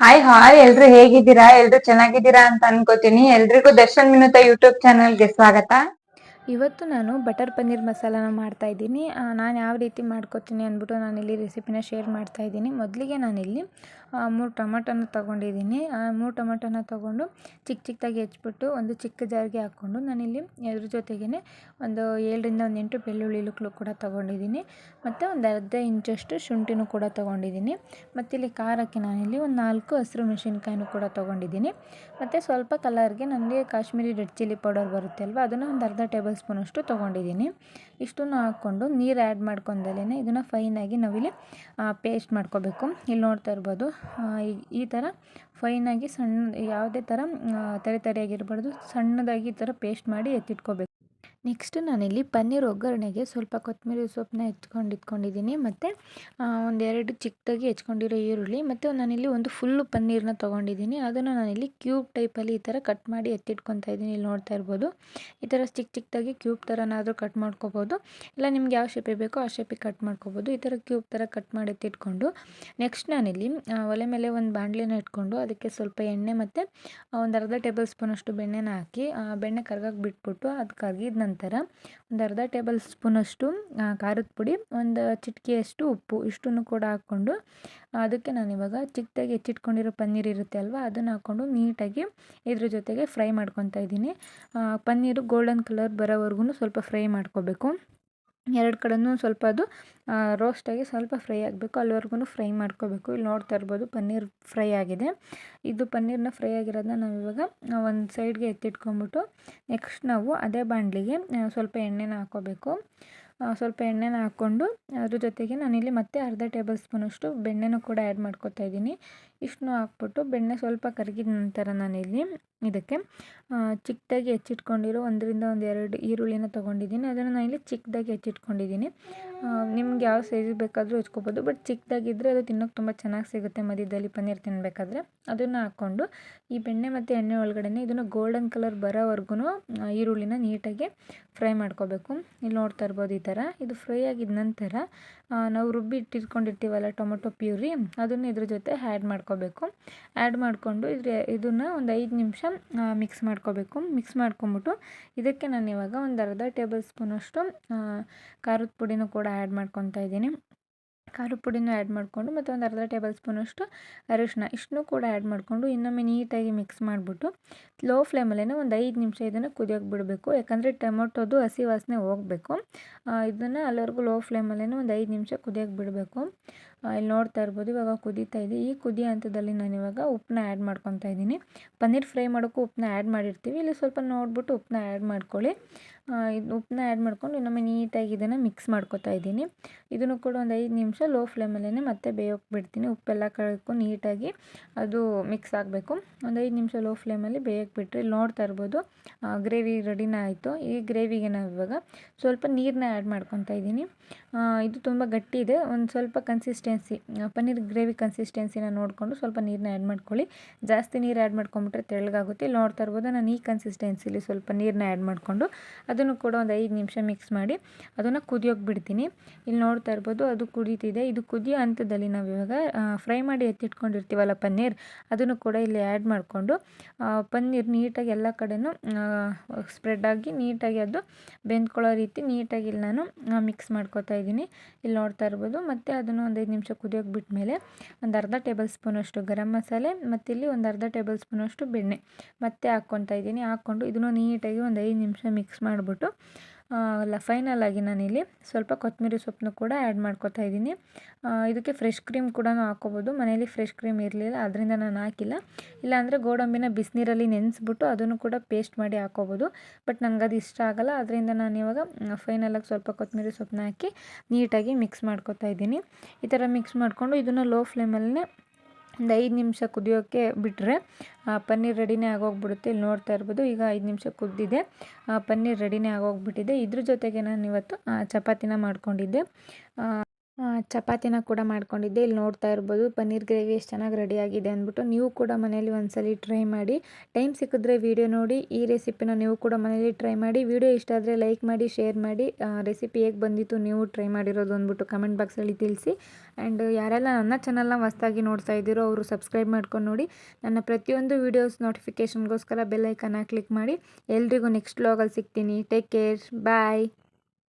Hi hi ಎಲ್ರು ಹೇಗಿದ್ದೀರಾ? ಎಲ್ರು ಚೆನ್ನಾಗಿದ್ದೀರಾ ಅಂತ ಅನ್ಕೋತೀನಿ. ಎಲ್ರಿಗೂ ದರ್ಶನ್ ಮಿನುತ ಯೂಟ್ಯೂಬ್ ಚಾನೆಲ್ಗೆ ಸ್ವಾಗತ. ಇವತ್ತು ನಾನು ಬಟರ್ ಪನ್ನೀರ್ ಮಸಾಲಾನ ಮಾಡ್ತಾಯಿದ್ದೀನಿ ನಾನು ಯಾವ ರೀತಿ ಮಾಡ್ಕೊತೀನಿ ಅಂದ್ಬಿಟ್ಟು ನಾನಿಲ್ಲಿ ರೆಸಿಪಿನ ಶೇರ್ ಮಾಡ್ತಾಯಿದ್ದೀನಿ ಮೊದಲಿಗೆ ನಾನಿಲ್ಲಿ ಮೂರು ಟೊಮೆಟೊನ ತೊಗೊಂಡಿದ್ದೀನಿ. ಮೂರು ಟೊಮೊಟೊನ ತೊಗೊಂಡು ಚಿಕ್ಕ ಚಿಕ್ಕದಾಗಿ ಹೆಚ್ಚಿಬಿಟ್ಟು ಒಂದು ಚಿಕ್ಕ ಜಾರಿಗೆ ಹಾಕ್ಕೊಂಡು ನಾನಿಲ್ಲಿ ಅದ್ರ ಜೊತೆಗೇ ಒಂದು ಏಳರಿಂದ ಒಂದು ಎಂಟು ಬೆಳ್ಳುಳ್ಳಿ ಇಳುಕಲು ಕೂಡ ತೊಗೊಂಡಿದ್ದೀನಿ. ಮತ್ತು ಒಂದು ಅರ್ಧ ಇಂಚಷ್ಟು ಶುಂಠಿನೂ ಕೂಡ ತೊಗೊಂಡಿದ್ದೀನಿ. ಮತ್ತು ಇಲ್ಲಿ ಖಾರಕ್ಕೆ ನಾನಿಲ್ಲಿ ಒಂದು ನಾಲ್ಕು ಹಸಿರು ಮೆಣಸಿನ್ಕಾಯಿನೂ ಕೂಡ ತೊಗೊಂಡಿದ್ದೀನಿ. ಮತ್ತು ಸ್ವಲ್ಪ ಕಲರ್ಗೆ ನನಗೆ ಕಾಶ್ಮೀರಿ ರೆಡ್ ಚಿಲ್ಲಿ ಪೌಡರ್ ಬರುತ್ತೆ ಅಲ್ವಾ ಅದನ್ನು ಒಂದು ಅರ್ಧ ಟೇಬಲ್ ಸ್ಪೂನಷ್ಟು ತೊಗೊಂಡಿದ್ದೀನಿ. ಇಷ್ಟನ್ನು ಹಾಕ್ಕೊಂಡು ನೀರು ಆ್ಯಡ್ ಮಾಡ್ಕೊಂಡಲೇ ಇದನ್ನು ಫೈನಾಗಿ ನಾವಿಲ್ಲಿ ಪೇಸ್ಟ್ ಮಾಡ್ಕೋಬೇಕು. ಇಲ್ಲಿ ನೋಡ್ತಾ ಇರ್ಬೋದು ಈ ಥರ ಫೈನಾಗಿ ಸಣ್ಣ, ಯಾವುದೇ ಥರ ತರಿ ತರಿಯಾಗಿರ್ಬಾರ್ದು, ಸಣ್ಣದಾಗಿ ಈ ಥರ ಪೇಸ್ಟ್ ಮಾಡಿ ಎತ್ತಿಟ್ಕೋಬೇಕು. ನೆಕ್ಸ್ಟ್ ನಾನಿಲ್ಲಿ ಪನ್ನೀರ್ ಒಗ್ಗರಣೆಗೆ ಸ್ವಲ್ಪ ಕೊತ್ತಂಬರಿ ಸೊಪ್ಪನ್ನ ಹೆಚ್ಕೊಂಡು ಇಟ್ಕೊಂಡಿದ್ದೀನಿ ಮತ್ತು ಒಂದೆರಡು ಚಿಕ್ಕದಾಗಿ ಹೆಚ್ಕೊಂಡಿರೋ ಈರುಳ್ಳಿ ಮತ್ತು ನಾನಿಲ್ಲಿ ಒಂದು ಫುಲ್ಲು ಪನ್ನೀರನ್ನ ತೊಗೊಂಡಿದ್ದೀನಿ. ಅದನ್ನು ನಾನಿಲ್ಲಿ ಕ್ಯೂಬ್ ಟೈಪಲ್ಲಿ ಈ ಥರ ಕಟ್ ಮಾಡಿ ಎತ್ತಿಟ್ಕೊತಾ ಇದ್ದೀನಿ. ಇಲ್ಲಿ ನೋಡ್ತಾ ಇರ್ಬೋದು. ಈ ಥರ ಚಿಕ್ಕ ಚಿಕ್ಕದಾಗಿ ಕ್ಯೂಬ್ ಥರನಾದರೂ ಕಟ್ ಮಾಡ್ಕೋಬೋದು. ಇಲ್ಲ ನಿಮ್ಗೆ ಯಾವ ಶೇಪಿಗೆ ಬೇಕೋ ಆ ಶೇಪಿಗೆ ಕಟ್ ಮಾಡ್ಕೋಬೋದು. ಈ ಥರ ಕ್ಯೂಬ್ ಥರ ಕಟ್ ಮಾಡಿ ಎತ್ತಿಟ್ಕೊಂಡು ನೆಕ್ಸ್ಟ್ ನಾನಿಲ್ಲಿ ಒಲೆ ಮೇಲೆ ಒಂದು ಬಾಣಲಿನ ಇಟ್ಕೊಂಡು ಅದಕ್ಕೆ ಸ್ವಲ್ಪ ಎಣ್ಣೆ ಮತ್ತು ಒಂದು ಅರ್ಧ ಟೇಬಲ್ ಸ್ಪೂನಷ್ಟು ಬೆಣ್ಣೆನ ಹಾಕಿ ಬೆಣ್ಣೆ ಕರ್ಗಾಗಿ ಬಿಟ್ಬಿಟ್ಟು ಅದು ಕರ್ಗಿದ ನಂತರ ನಂತರ ಒಂದು ಅರ್ಧ ಟೇಬಲ್ ಸ್ಪೂನಷ್ಟು ಖಾರದ ಪುಡಿ, ಒಂದು ಚಿಟಿಕೆಯಷ್ಟು ಉಪ್ಪು, ಇಷ್ಟನ್ನು ಕೂಡ ಹಾಕ್ಕೊಂಡು, ಅದಕ್ಕೆ ನಾನು ಇವಾಗ ಚಿಕ್ಕದಾಗಿ ಹೆಚ್ಚಿಟ್ಕೊಂಡಿರೋ ಪನ್ನೀರ್ ಇರುತ್ತೆ ಅಲ್ವಾ, ಅದನ್ನು ಹಾಕ್ಕೊಂಡು ನೀಟಾಗಿ ಇದ್ರ ಜೊತೆಗೆ ಫ್ರೈ ಮಾಡ್ಕೊತಾ ಇದ್ದೀನಿ. ಪನ್ನೀರು ಗೋಲ್ಡನ್ ಕಲರ್ ಬರೋವರೆಗೂ ಸ್ವಲ್ಪ ಫ್ರೈ ಮಾಡ್ಕೋಬೇಕು. ಎರಡು ಕಡೆಯೂ ಸ್ವಲ್ಪ ಅದು ರೋಸ್ಟಾಗಿ ಸ್ವಲ್ಪ ಫ್ರೈ ಆಗಬೇಕು. ಅಲ್ಲಿವರೆಗೂ ಫ್ರೈ ಮಾಡ್ಕೋಬೇಕು. ಇಲ್ಲಿ ನೋಡ್ತಾ ಇರ್ಬೋದು ಪನ್ನೀರ್ ಫ್ರೈ ಆಗಿದೆ. ಇದು ಪನ್ನೀರ್ನ ಫ್ರೈ ಆಗಿರೋದನ್ನ ನಾವು ಇವಾಗ ಒಂದು ಸೈಡ್ಗೆ ಎತ್ತಿಟ್ಕೊಂಬಿಟ್ಟು ನೆಕ್ಸ್ಟ್ ನಾವು ಅದೇ ಬಾಣಲಿಗೆ ಸ್ವಲ್ಪ ಎಣ್ಣೆನ ಹಾಕ್ಕೋಬೇಕು ಸ್ವಲ್ಪ ಎಣ್ಣೆನ ಹಾಕ್ಕೊಂಡು ಅದ್ರ ಜೊತೆಗೆ ನಾನಿಲ್ಲಿ ಮತ್ತೆ ಅರ್ಧ ಟೇಬಲ್ ಸ್ಪೂನಷ್ಟು ಬೆಣ್ಣೆನೂ ಕೂಡ ಆ್ಯಡ್ ಮಾಡ್ಕೊತಾ ಇದ್ದೀನಿ. ಇಷ್ಟನ್ನು ಹಾಕ್ಬಿಟ್ಟು ಬೆಣ್ಣೆ ಸ್ವಲ್ಪ ಕರಗಿದ ನಂತರ ನಾನಿಲ್ಲಿ ಇದಕ್ಕೆ ಚಿಕ್ಕದಾಗಿ ಹೆಚ್ಚಿಟ್ಕೊಂಡಿರೋ ಒಂದರಿಂದ ಒಂದು ಎರಡು ಈರುಳ್ಳಿನ ತೊಗೊಂಡಿದ್ದೀನಿ. ಅದನ್ನು ನಾನಿಲ್ಲಿ ಚಿಕ್ಕದಾಗಿ ಹೆಚ್ಚಿಟ್ಕೊಂಡಿದ್ದೀನಿ. ನಿಮ್ಗೆ ಯಾವ ಸೈಜ್ ಬೇಕಾದರೂ ಹೆಚ್ಕೋಬೋದು ಬಟ್ ಚಿಕ್ಕದಾಗಿದ್ದರೆ ಅದು ತಿನ್ನೋಕೆ ತುಂಬ ಚೆನ್ನಾಗಿ ಸಿಗುತ್ತೆ. ಮಧ್ಯದಲ್ಲಿ ಪನ್ನೀರ್ ತಿನ್ನಬೇಕಾದ್ರೆ ಅದನ್ನು ಹಾಕ್ಕೊಂಡು ಈ ಬೆಣ್ಣೆ ಮತ್ತು ಎಣ್ಣೆ ಒಳಗಡೆ ಇದನ್ನು ಗೋಲ್ಡನ್ ಕಲರ್ ಬರೋವರೆಗೂ ಈರುಳ್ಳಿನ ನೀಟಾಗಿ ಫ್ರೈ ಮಾಡ್ಕೋಬೇಕು. ಇಲ್ಲಿ ನೋಡ್ತಾ ಇರ್ಬೋದು ಈ ಥರ ಇದು ಫ್ರೈ ಆಗಿದ ನಂತರ ನಾವು ರುಬ್ಬಿ ಇಟ್ಟಿಟ್ಕೊಂಡಿರ್ತೀವಲ್ಲ ಟೊಮೊಟೊ ಪ್ಯೂರಿ, ಅದನ್ನು ಇದ್ರ ಜೊತೆ ಆ್ಯಡ್ ಮಾಡ್ಕೋಬೇಕು. ಆ್ಯಡ್ ಮಾಡಿಕೊಂಡು ಇದ್ರ, ಇದನ್ನು ಒಂದು ಐದು ನಿಮಿಷ ಮಿಕ್ಸ್ ಮಾಡ್ಕೋಬೇಕು. ಮಿಕ್ಸ್ ಮಾಡ್ಕೊಂಬಿಟ್ಟು ಇದಕ್ಕೆ ನಾನು ಇವಾಗ ಒಂದು ಅರ್ಧ ಟೇಬಲ್ ಸ್ಪೂನಷ್ಟು ಖಾರದ ಪುಡಿನೂ ಕೂಡ ಆ್ಯಡ್ ಮಾಡ್ಕೊತಾ ಇದ್ದೀನಿ. ಖಾರದ ಪುಡಿನೂ ಆ್ಯಡ್ ಮಾಡಿಕೊಂಡು ಮತ್ತು ಒಂದು ಅರ್ಧ ಟೇಬಲ್ ಸ್ಪೂನಷ್ಟು ಅರಿಶಿನ ಇಷ್ಟನ್ನೂ ಕೂಡ ಆ್ಯಡ್ ಮಾಡಿಕೊಂಡು ಇನ್ನೊಮ್ಮೆ ನೀಟಾಗಿ ಮಿಕ್ಸ್ ಮಾಡಿಬಿಟ್ಟು ಲೋ ಫ್ಲೇಮಲ್ಲೇ ಒಂದು ಐದು ನಿಮಿಷ ಇದನ್ನು ಕುದಿಯೋಕೆ ಬಿಡಬೇಕು. ಯಾಕಂದರೆ ಟೊಮೊಟೊದು ಹಸಿ ವಾಸನೆ ಹೋಗಬೇಕು. ಇದನ್ನು ಅಲ್ಲಿವರೆಗೂ ಲೋ ಫ್ಲೇಮಲ್ಲೇ ಒಂದು ಐದು ನಿಮಿಷ ಕುದಿಯೋಕೆ ಬಿಡಬೇಕು. ಇಲ್ಲಿ ನೋಡ್ತಾ ಇರ್ಬೋದು, ಇವಾಗ ಕುದೀತಾ ಇದೆ. ಈ ಕುದಿ ಹಂತದಲ್ಲಿ ನಾನು ಇವಾಗ ಉಪ್ಪನ್ನ ಆ್ಯಡ್ ಮಾಡ್ಕೊತಾ ಇದ್ದೀನಿ. ಪನ್ನೀರ್ ಫ್ರೈ ಮಾಡೋಕ್ಕೂ ಉಪ್ಪನ್ನ ಆ್ಯಡ್ ಮಾಡಿರ್ತೀವಿ. ಇಲ್ಲಿ ಸ್ವಲ್ಪ ನೋಡಿಬಿಟ್ಟು ಉಪ್ಪನ್ನ ಆ್ಯಡ್ ಮಾಡ್ಕೊಳ್ಳಿ. ಇದು ಉಪ್ಪನ್ನ ಆ್ಯಡ್ ಮಾಡ್ಕೊಂಡು ಇನ್ನೊಮ್ಮೆ ನೀಟಾಗಿ ಇದನ್ನು ಮಿಕ್ಸ್ ಮಾಡ್ಕೊತಾ ಇದ್ದೀನಿ. ಇದನ್ನು ಕೂಡ ಒಂದು ಐದು ನಿಮಿಷ ಲೋ ಫ್ಲೇಮಲ್ಲೇ ಮತ್ತೆ ಬೇಯೋಕೆ ಬಿಡ್ತೀನಿ. ಉಪ್ಪೆಲ್ಲ ಕಳ್ಕೊ ನೀಟಾಗಿ ಅದು ಮಿಕ್ಸ್ ಆಗಬೇಕು. ಒಂದು ಐದು ನಿಮಿಷ ಲೋ ಫ್ಲೇಮಲ್ಲಿ ಬೇಯೋಕೆ ಬಿಟ್ಟರೆ ಇಲ್ಲಿ ನೋಡ್ತಾ ಇರ್ಬೋದು ಗ್ರೇವಿ ರೆಡಿನ ಆಯಿತು. ಈ ಗ್ರೇವಿಗೆ ನಾವು ಇವಾಗ ಸ್ವಲ್ಪ ನೀರನ್ನ ಆ್ಯಡ್ ಮಾಡ್ಕೊತಾ ಇದ್ದೀನಿ. ಇದು ತುಂಬ ಗಟ್ಟಿ ಇದೆ. ಒಂದು ಸ್ವಲ್ಪ ಕನ್ಸಿಸ್ಟೆನ್ಸಿ ಪನ್ನೀರ್ ಗ್ರೇವಿ ಕನ್ಸಿಸ್ಟೆನ್ಸಿನ ನೋಡಿಕೊಂಡು ಸ್ವಲ್ಪ ನೀರನ್ನ ಆ್ಯಡ್ ಮಾಡ್ಕೊಳ್ಳಿ. ಜಾಸ್ತಿ ನೀರು ಆ್ಯಡ್ ಮಾಡ್ಕೊಂಬಿಟ್ರೆ ತೆಳ್ಳಗಾಗುತ್ತೆ. ಇಲ್ಲಿ ನೋಡ್ತಾ ಇರ್ಬೋದು ನಾನು ಈ ಕನ್ಸಿಸ್ಟೆನ್ಸಿಲಿ ಸ್ವಲ್ಪ ನೀರನ್ನ ಆ್ಯಡ್ ಮಾಡಿಕೊಂಡು ಅದನ್ನು ಕೂಡ ಒಂದು ಐದು ನಿಮಿಷ ಮಿಕ್ಸ್ ಮಾಡಿ ಅದನ್ನು ಕುದಿಯೋಕೆ ಬಿಡ್ತೀನಿ. ಇಲ್ಲಿ ನೋಡ್ತಾ ಇರ್ಬೋದು ಅದು ಕುದೀತಿದೆ. ಇದು ಕುದಿಯೋ ಹಂತದಲ್ಲಿ ನಾವು ಇವಾಗ ಫ್ರೈ ಮಾಡಿ ಎತ್ತಿಟ್ಕೊಂಡಿರ್ತೀವಲ್ಲ ಪನ್ನೀರ್, ಅದನ್ನು ಕೂಡ ಇಲ್ಲಿ ಆ್ಯಡ್ ಮಾಡಿಕೊಂಡು ಪನ್ನೀರ್ ನೀಟಾಗಿ ಎಲ್ಲ ಕಡೆಯೂ ಸ್ಪ್ರೆಡ್ ಆಗಿ ನೀಟಾಗಿ ಅದು ಬೆಂದ್ಕೊಳ್ಳೋ ರೀತಿ ನೀಟಾಗಿ ಇಲ್ಲಿ ನಾನು ಮಿಕ್ಸ್ ಮಾಡ್ಕೊತಾ ಇದ್ದೀನಿ. ಇಲ್ಲಿ ನೋಡ್ತಾ ಇರ್ಬೋದು. ಮತ್ತು ಅದನ್ನು ಒಂದು ಐದು ನಿಮಿಷ ಕುದಿಯೋಕೆ ಬಿಟ್ಮೇಲೆ ಒಂದು ಅರ್ಧ ಟೇಬಲ್ ಸ್ಪೂನಷ್ಟು ಗರಂ ಮಸಾಲೆ ಮತ್ತು ಇಲ್ಲಿ ಒಂದು ಅರ್ಧ ಟೇಬಲ್ ಸ್ಪೂನಷ್ಟು ಬೆಣ್ಣೆ. ಮತ್ತೆ ಹಾಕ್ಕೊತಾ ಇದ್ದೀನಿ. ಹಾಕ್ಕೊಂಡು ಇದನ್ನು ನೀಟಾಗಿ ಒಂದು ಐದು ನಿಮಿಷ ಮಿಕ್ಸ್ ಮಾಡಿಬಿಟ್ಟು ಅಲ್ಲ ಫೈನಲಾಗಿ ನಾನಿಲ್ಲಿ ಸ್ವಲ್ಪ ಕೊತ್ತಂಬರಿ ಸೊಪ್ಪನ್ನು ಕೂಡ ಆ್ಯಡ್ ಮಾಡ್ಕೊತಾ ಇದ್ದೀನಿ. ಇದಕ್ಕೆ ಫ್ರೆಶ್ ಕ್ರೀಮ್ ಕೂಡ ಹಾಕ್ಕೋಬೋದು. ಮನೇಲಿ ಫ್ರೆಶ್ ಕ್ರೀಮ್ ಇರಲಿಲ್ಲ, ಅದರಿಂದ ನಾನು ಹಾಕಿಲ್ಲ. ಇಲ್ಲಾಂದರೆ ಗೋಡಂಬಿನ ಬಿಸಿನೀರಲ್ಲಿ ನೆನೆಸ್ಬಿಟ್ಟು ಅದನ್ನು ಕೂಡ ಪೇಸ್ಟ್ ಮಾಡಿ ಹಾಕ್ಕೋಬೋದು. ಬಟ್ ನನಗೆ ಅದು ಇಷ್ಟ ಆಗಲ್ಲ, ಅದರಿಂದ ನಾನು ಇವಾಗ ಫೈನಲಾಗಿ ಸ್ವಲ್ಪ ಕೊತ್ತಂಬರಿ ಸೊಪ್ಪನ್ನ ಹಾಕಿ ನೀಟಾಗಿ ಮಿಕ್ಸ್ ಮಾಡ್ಕೊತಾ ಇದ್ದೀನಿ. ಈ ಥರ ಮಿಕ್ಸ್ ಮಾಡಿಕೊಂಡು ಇದನ್ನು ಲೋ ಫ್ಲೇಮಲ್ಲೇ ಒಂದು ಐದು ನಿಮಿಷ ಕುದಿಯೋಕ್ಕೆ ಬಿಟ್ಟರೆ ಪನ್ನೀರ್ ರೆಡಿನೇ ಆಗೋಗ್ಬಿಡುತ್ತೆ. ಇಲ್ಲಿ ನೋಡ್ತಾ ಇರ್ಬೋದು, ಈಗ ಐದು ನಿಮಿಷ ಕುದ್ದಿದೆ. ಪನ್ನೀರ್ ರೆಡಿನೇ ಆಗೋಗ್ಬಿಟ್ಟಿದೆ. ಇದ್ರ ಜೊತೆಗೆ ನಾನು ಇವತ್ತು ಚಪಾತಿನ ಮಾಡ್ಕೊಂಡಿದ್ದೆ. ಚಪಾತಿನ ಕೂಡ ಮಾಡ್ಕೊಂಡಿದ್ದೆ. ಇಲ್ಲಿ ನೋಡ್ತಾ ಇರ್ಬೋದು, ಪನ್ನೀರ್ ಗ್ರೇವಿ ಎಷ್ಟು ಚೆನ್ನಾಗಿ ರೆಡಿಯಾಗಿದೆ ಅಂದ್ಬಿಟ್ಟು ನೀವು ಕೂಡ ಮನೇಲಿ ಒಂದ್ಸಲಿ ಟ್ರೈ ಮಾಡಿ. ಟೈಮ್ ಸಿಕ್ಕಿದ್ರೆ ವಿಡಿಯೋ ನೋಡಿ, ಈ ರೆಸಿಪಿನ ನೀವು ಕೂಡ ಮನೇಲಿ ಟ್ರೈ ಮಾಡಿ. ವಿಡಿಯೋ ಇಷ್ಟ ಆದರೆ ಲೈಕ್ ಮಾಡಿ ಶೇರ್ ಮಾಡಿ. ರೆಸಿಪಿ ಹೇಗೆ ಬಂದಿತ್ತು ನೀವು ಟ್ರೈ ಮಾಡಿರೋದು ಅಂದ್ಬಿಟ್ಟು ಕಮೆಂಟ್ ಬಾಕ್ಸಲ್ಲಿ ತಿಳಿಸಿ. ಆ್ಯಂಡ್ ಯಾರೆಲ್ಲ ನನ್ನ ಚಾನಲ್ನ ಹೊಸ್ದಾಗಿ ನೋಡ್ತಾ ಇದ್ದೀರೋ ಅವರು ಸಬ್ಸ್ಕ್ರೈಬ್ ಮಾಡ್ಕೊಂಡು ನೋಡಿ. ನನ್ನ ಪ್ರತಿಯೊಂದು ವೀಡಿಯೋಸ್ ನೋಟಿಫಿಕೇಷನ್ಗೋಸ್ಕರ ಬೆಲ್ಲೈಕನ್ನ ಕ್ಲಿಕ್ ಮಾಡಿ. ಎಲ್ರಿಗೂ ನೆಕ್ಸ್ಟ್ ವ್ಲಾಗಲ್ಲಿ ಸಿಗ್ತೀನಿ. Take care bye